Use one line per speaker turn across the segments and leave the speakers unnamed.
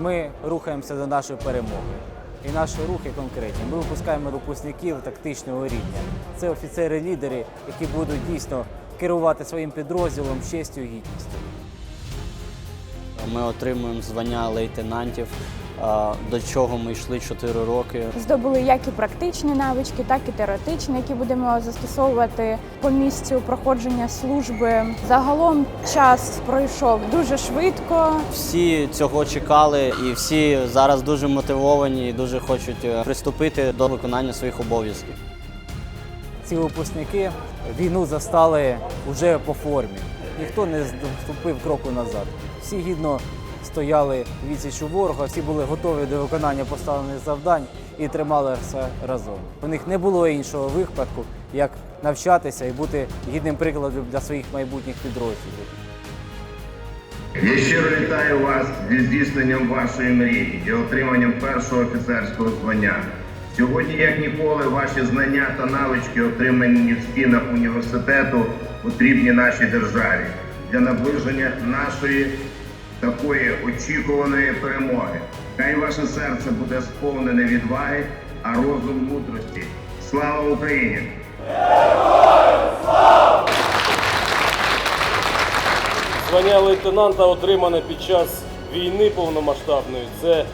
Ми рухаємося до нашої перемоги. І наші рухи конкретні. Ми випускаємо випускників тактичного рівня. Це офіцери-лідери, які будуть дійсно керувати своїм підрозділом честю і гідністю.
Ми отримуємо звання лейтенантів, до чого ми йшли 4 роки.
Здобули як і практичні навички, так і теоретичні, які будемо застосовувати по місцю проходження служби. Загалом час пройшов дуже швидко.
Всі цього чекали, і всі зараз дуже мотивовані і дуже хочуть е, приступити до виконання своїх обов'язків.
Ці випускники війну застали вже по формі. Ніхто не ступив кроку назад. Всі гідно стояли в відсічу ворога, всі були готові до виконання поставлених завдань і трималися разом. У них не було іншого випадку, як навчатися і бути гідним прикладом для своїх майбутніх підрозділів.
Я щиро вітаю вас зі здійсненням вашої мрії і отриманням першого офіцерського звання. Сьогодні, як ніколи, ваші знання та навички, отримані в стінах університету, потрібні нашій державі для наближення нашої такої очікуваної перемоги. Хай ваше серце буде сповнене відваги, а розум мудрості. Слава Україні!
Звання лейтенанта отримане під час війни повномасштабної. Це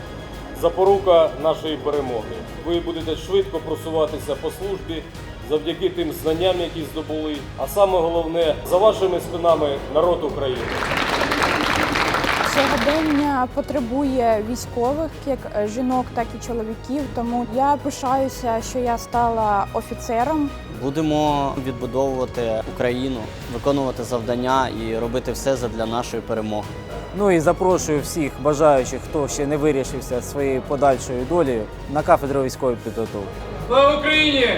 запорука нашої перемоги. Ви будете швидко просуватися по службі завдяки тим знанням, які здобули. А саме головне за вашими спинами народ України.
Сьогодення потребує військових, як жінок, так і чоловіків. Тому я пишаюся, що я стала офіцером.
Будемо відбудовувати Україну, виконувати завдання і робити все задля нашої перемоги.
Ну і запрошую всіх бажаючих, хто ще не вирішився своєю подальшою долею на кафедру військової підготовки.
Слава Україні!